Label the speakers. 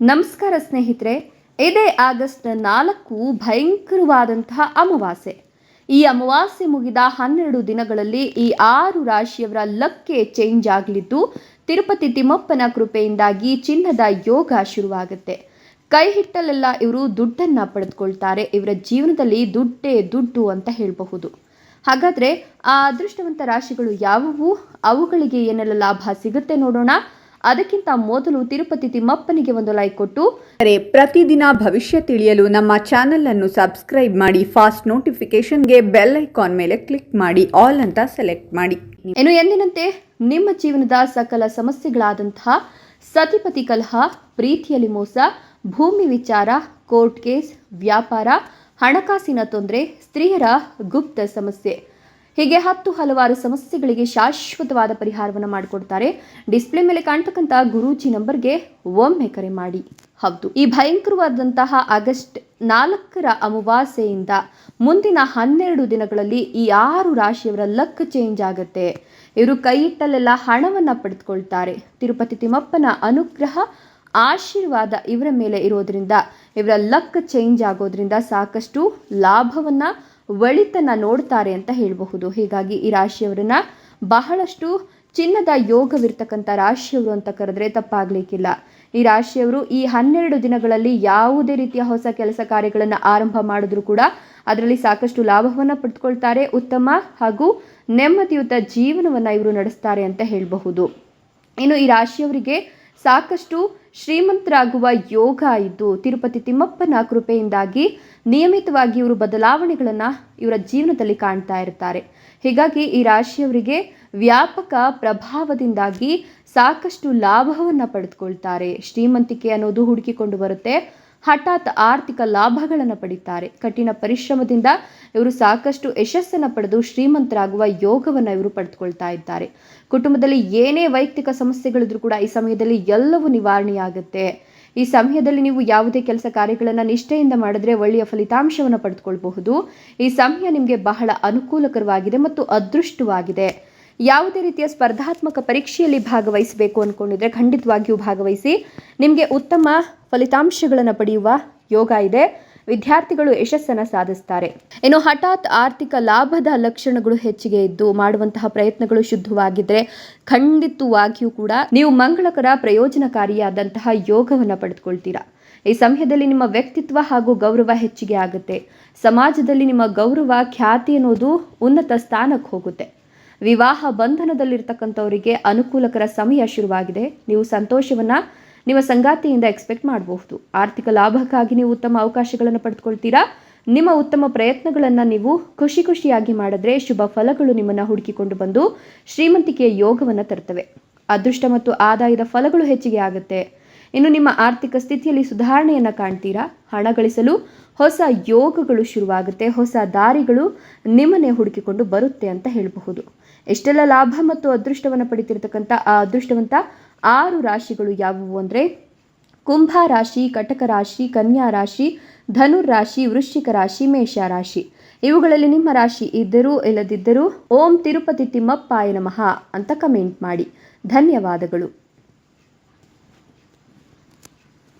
Speaker 1: ನಮಸ್ಕಾರ ಸ್ನೇಹಿತರೆ, ಇದೇ ಆಗಸ್ಟ್ ನಾಲ್ಕು ಭಯಂಕರವಾದಂತಹ ಅಮಾವಾಸ್ಯೆ. ಈ ಅಮಾವಾಸ್ಯೆ ಮುಗಿದ ಹನ್ನೆರಡು ದಿನಗಳಲ್ಲಿ ಈ ಆರು ರಾಶಿಯವರ ಲಕ್ಕೆ ಚೇಂಜ್ ಆಗಲಿದ್ದು, ತಿರುಪತಿ ತಿಮ್ಮಪ್ಪನ ಕೃಪೆಯಿಂದಾಗಿ ಚಿನ್ನದ ಯೋಗ ಶುರುವಾಗುತ್ತೆ. ಕೈ ಹಿಟ್ಟಲೆಲ್ಲ ಇವರು ದುಡ್ಡನ್ನು ಪಡೆದುಕೊಳ್ತಾರೆ, ಇವರ ಜೀವನದಲ್ಲಿ ದುಡ್ಡೇ ದುಡ್ಡು ಅಂತ ಹೇಳಬಹುದು. ಹಾಗಾದರೆ ಆ ಅದೃಷ್ಟವಂತ ರಾಶಿಗಳು ಯಾವುವು? ಅವುಗಳಿಗೆ ಏನೆಲ್ಲ ಲಾಭ ಸಿಗುತ್ತೆ ನೋಡೋಣ. ಅದಕ್ಕಿಂತ ಮೊದಲು ತಿರುಪತಿ ತಿಮ್ಮಪ್ಪನಿಗೆ ಒಂದು ಲೈಕ್ ಕೊಟ್ಟು
Speaker 2: ಅರೆ ಪ್ರತಿದಿನ ಭವಿಷ್ಯ ತಿಳಿಯಲು ನಮ್ಮ ಚಾನೆಲ್ ಅನ್ನು ಸಬ್ಸ್ಕ್ರೈಬ್ ಮಾಡಿ ಫಾಸ್ಟ್ ನೋಟಿಫಿಕೇಶನ್ಗೆ ಬೆಲ್ ಐಕಾನ್ ಮೇಲೆ ಕ್ಲಿಕ್ ಮಾಡಿ ಆಲ್ ಅಂತ ಸೆಲೆಕ್ಟ್ ಮಾಡಿ.
Speaker 1: ಇನ್ನು ಎಂದಿನಂತೆ ನಿಮ್ಮ ಜೀವನದ ಸಕಲ ಸಮಸ್ಯೆಗಳಾದಂತಹ ಸತಿಪತಿ ಕಲಹ ಪ್ರೀತಿಯಲ್ಲಿ ಮೋಸ ಭೂಮಿ ವಿಚಾರ ಕೋರ್ಟ್ ಕೇಸ್ ವ್ಯಾಪಾರ ಹಣಕಾಸಿನ ತೊಂದರೆ ಸ್ತ್ರೀಯರ ಗುಪ್ತ ಸಮಸ್ಯೆ ಹೀಗೆ ಹತ್ತು ಹಲವಾರು ಸಮಸ್ಯೆಗಳಿಗೆ ಶಾಶ್ವತವಾದ ಪರಿಹಾರವನ್ನು ಮಾಡಿಕೊಡ್ತಾರೆ. ಡಿಸ್ಪ್ಲೇ ಮೇಲೆ ಕಾಣ್ತಕ್ಕಂಥ ಗುರೂಜಿ ನಂಬರ್ಗೆ ಒಮ್ಮೆ ಕರೆ ಮಾಡಿ. ಹೌದು, ಈ ಭಯಂಕರವಾದಂತಹ ಆಗಸ್ಟ್ ನಾಲ್ಕರ ಅಮಾವಾಸ್ಯೆಯಿಂದ ಮುಂದಿನ ಹನ್ನೆರಡು ದಿನಗಳಲ್ಲಿ ಈ ಆರು ರಾಶಿಯವರ ಲಕ್ ಚೇಂಜ್ ಆಗುತ್ತೆ. ಇವರು ಕೈಯಿಟ್ಟಲ್ಲೆಲ್ಲ ಹಣವನ್ನ ಪಡೆದುಕೊಳ್ತಾರೆ. ತಿರುಪತಿ ತಿಮ್ಮಪ್ಪನ ಅನುಗ್ರಹ, ಆಶೀರ್ವಾದ ಇವರ ಮೇಲೆ ಇರೋದ್ರಿಂದ, ಇವರ ಲಕ್ ಚೇಂಜ್ ಆಗೋದ್ರಿಂದ ಸಾಕಷ್ಟು ಲಾಭವನ್ನ ಒಳಿತನ್ನ ನೋಡ್ತಾರೆ ಅಂತ ಹೇಳಬಹುದು. ಹೀಗಾಗಿ ಈ ರಾಶಿಯವರನ್ನ ಬಹಳಷ್ಟು ಚಿನ್ನದ ಯೋಗವಿರ್ತಕ್ಕಂಥ ರಾಶಿಯವರು ಅಂತ ಕರೆದ್ರೆ ತಪ್ಪಾಗಲಿಕ್ಕಿಲ್ಲ. ಈ ರಾಶಿಯವರು ಈ ಹನ್ನೆರಡು ದಿನಗಳಲ್ಲಿ ಯಾವುದೇ ರೀತಿಯ ಹೊಸ ಕೆಲಸ ಕಾರ್ಯಗಳನ್ನು ಆರಂಭ ಮಾಡಿದ್ರು ಕೂಡ ಅದರಲ್ಲಿ ಸಾಕಷ್ಟು ಲಾಭವನ್ನು ಪಡೆದುಕೊಳ್ತಾರೆ ಉತ್ತಮ ಹಾಗೂ ನೆಮ್ಮದಿಯುತ ಜೀವನವನ್ನು ಇವರು ನಡೆಸ್ತಾರೆ ಅಂತ ಹೇಳಬಹುದು. ಇನ್ನು ಈ ರಾಶಿಯವರಿಗೆ ಸಾಕಷ್ಟು ಶ್ರೀಮಂತರಾಗುವ ಯೋಗ ಇದು ತಿರುಪತಿ ತಿಮ್ಮಪ್ಪನ ಕೃಪೆಯಿಂದಾಗಿ ನಿಯಮಿತವಾಗಿ ಇವರು ಬದಲಾವಣೆಗಳನ್ನು ಇವರ ಜೀವನದಲ್ಲಿ ಕಾಣ್ತಾ ಇರ್ತಾರೆ. ಹೀಗಾಗಿ ಈ ರಾಶಿಯವರಿಗೆ ವ್ಯಾಪಕ ಪ್ರಭಾವದಿಂದಾಗಿ ಸಾಕಷ್ಟು ಲಾಭವನ್ನು ಪಡೆದುಕೊಳ್ತಾರೆ. ಶ್ರೀಮಂತಿಕೆ ಅನ್ನೋದು ಹುಡುಕಿಕೊಂಡು ಬರುತ್ತೆ. ಹಠಾತ್ ಆರ್ಥಿಕ ಲಾಭಗಳನ್ನು ಪಡಿತಾರೆ. ಕಠಿಣ ಪರಿಶ್ರಮದಿಂದ ಇವರು ಸಾಕಷ್ಟು ಯಶಸ್ಸನ್ನು ಪಡೆದು ಶ್ರೀಮಂತರಾಗುವ ಯೋಗವನ್ನು ಇವರು ಪಡೆದುಕೊಳ್ತಾ ಇದ್ದಾರೆ. ಕುಟುಂಬದಲ್ಲಿ ಏನೇ ವೈಯಕ್ತಿಕ ಸಮಸ್ಯೆಗಳಿದ್ರೂ ಕೂಡ ಈ ಸಮಯದಲ್ಲಿ ಎಲ್ಲವೂ ನಿವಾರಣೆಯಾಗುತ್ತೆ. ಈ ಸಮಯದಲ್ಲಿ ನೀವು ಯಾವುದೇ ಕೆಲಸ ಕಾರ್ಯಗಳನ್ನು ನಿಷ್ಠೆಯಿಂದ ಮಾಡಿದ್ರೆ ಒಳ್ಳೆಯ ಫಲಿತಾಂಶವನ್ನು ಪಡೆದುಕೊಳ್ಬಹುದು. ಈ ಸಮಯ ನಿಮಗೆ ಬಹಳ ಅನುಕೂಲಕರವಾಗಿದೆ ಮತ್ತು ಅದೃಷ್ಟವಾಗಿದೆ. ಯಾವುದೇ ರೀತಿಯ ಸ್ಪರ್ಧಾತ್ಮಕ ಪರೀಕ್ಷೆಯಲ್ಲಿ ಭಾಗವಹಿಸಬೇಕು ಅಂದ್ಕೊಂಡಿದ್ರೆ ಖಂಡಿತವಾಗಿಯೂ ಭಾಗವಹಿಸಿ. ನಿಮಗೆ ಉತ್ತಮ ಫಲಿತಾಂಶಗಳನ್ನು ಪಡೆಯುವ ಯೋಗ ಇದೆ. ವಿದ್ಯಾರ್ಥಿಗಳು ಯಶಸ್ಸನ್ನು ಸಾಧಿಸ್ತಾರೆ. ಇನ್ನು ಹಠಾತ್ ಆರ್ಥಿಕ ಲಾಭದ ಲಕ್ಷಣಗಳು ಹೆಚ್ಚಿಗೆ ಇದ್ದು ಮಾಡುವಂತಹ ಪ್ರಯತ್ನಗಳು ಶುದ್ಧವಾಗಿದ್ದರೆ ಖಂಡಿತವಾಗಿಯೂ ಕೂಡ ನೀವು ಮಂಗಳಕರ ಪ್ರಯೋಜನಕಾರಿಯಾದಂತಹ ಯೋಗವನ್ನು ಪಡೆದುಕೊಳ್ತೀರಾ. ಈ ಸಮಯದಲ್ಲಿ ನಿಮ್ಮ ವ್ಯಕ್ತಿತ್ವ ಹಾಗೂ ಗೌರವ ಹೆಚ್ಚಿಗೆ ಆಗುತ್ತೆ. ಸಮಾಜದಲ್ಲಿ ನಿಮ್ಮ ಗೌರವ, ಖ್ಯಾತಿ ಅನ್ನೋದು ಉನ್ನತ ಸ್ಥಾನಕ್ಕೆ ಹೋಗುತ್ತೆ. ವಿವಾಹ ಬಂಧನದಲ್ಲಿರ್ತಕ್ಕಂಥವರಿಗೆ ಅನುಕೂಲಕರ ಸಮಯ ಶುರುವಾಗಿದೆ. ನೀವು ಸಂತೋಷವನ್ನು ನಿಮ್ಮ ಸಂಗಾತಿಯಿಂದ ಎಕ್ಸ್ಪೆಕ್ಟ್ ಮಾಡಬಹುದು. ಆರ್ಥಿಕ ಲಾಭಕ್ಕಾಗಿ ನೀವು ಉತ್ತಮ ಅವಕಾಶಗಳನ್ನು ಪಡೆದುಕೊಳ್ತೀರಾ? ನಿಮ್ಮ ಉತ್ತಮ ಪ್ರಯತ್ನಗಳನ್ನು ನೀವು ಖುಷಿ ಖುಷಿಯಾಗಿ ಮಾಡಿದ್ರೆ ಶುಭ ಫಲಗಳು ನಿಮ್ಮನ್ನು ಹುಡುಕಿಕೊಂಡು ಬಂದು ಶ್ರೀಮಂತಿಕೆಯ ಯೋಗವನ್ನು ತರ್ತವೆ. ಅದೃಷ್ಟ ಮತ್ತು ಆದಾಯದ ಫಲಗಳು ಹೆಚ್ಚಿಗೆ ಆಗುತ್ತೆ. ಇನ್ನು ನಿಮ್ಮ ಆರ್ಥಿಕ ಸ್ಥಿತಿಯಲ್ಲಿ ಸುಧಾರಣೆಯನ್ನು ಕಾಣ್ತೀರಾ? ಹಣ ಗಳಿಸಲು ಹೊಸ ಯೋಗಗಳು ಶುರುವಾಗುತ್ತೆ. ಹೊಸ ದಾರಿಗಳು ನಿಮ್ಮನ್ನೇ ಹುಡುಕಿಕೊಂಡು ಬರುತ್ತೆ ಅಂತ ಹೇಳಬಹುದು. ಎಷ್ಟೆಲ್ಲ ಲಾಭ ಮತ್ತು ಅದೃಷ್ಟವನ್ನು ಪಡಿತಿರ್ತಕ್ಕಂಥ ಆ ಅದೃಷ್ಟವಂತ ಆರು ರಾಶಿಗಳು ಯಾವುವು ಅಂದರೆ ಕುಂಭ ರಾಶಿ, ಕಟಕ ರಾಶಿ, ಕನ್ಯಾ ರಾಶಿ ಧನುರ್ ರಾಶಿ, ವೃಶ್ಚಿಕ ರಾಶಿ, ಮೇಷ ರಾಶಿ. ಇವುಗಳಲ್ಲಿ ನಿಮ್ಮ ರಾಶಿ ಇದ್ದರೂ ಇಲ್ಲದಿದ್ದರೂ ಓಂ ತಿರುಪತಿ ತಿಮ್ಮಪ್ಪಾಯ ನಮಃ ಅಂತ ಕಮೆಂಟ್ ಮಾಡಿ. ಧನ್ಯವಾದಗಳು.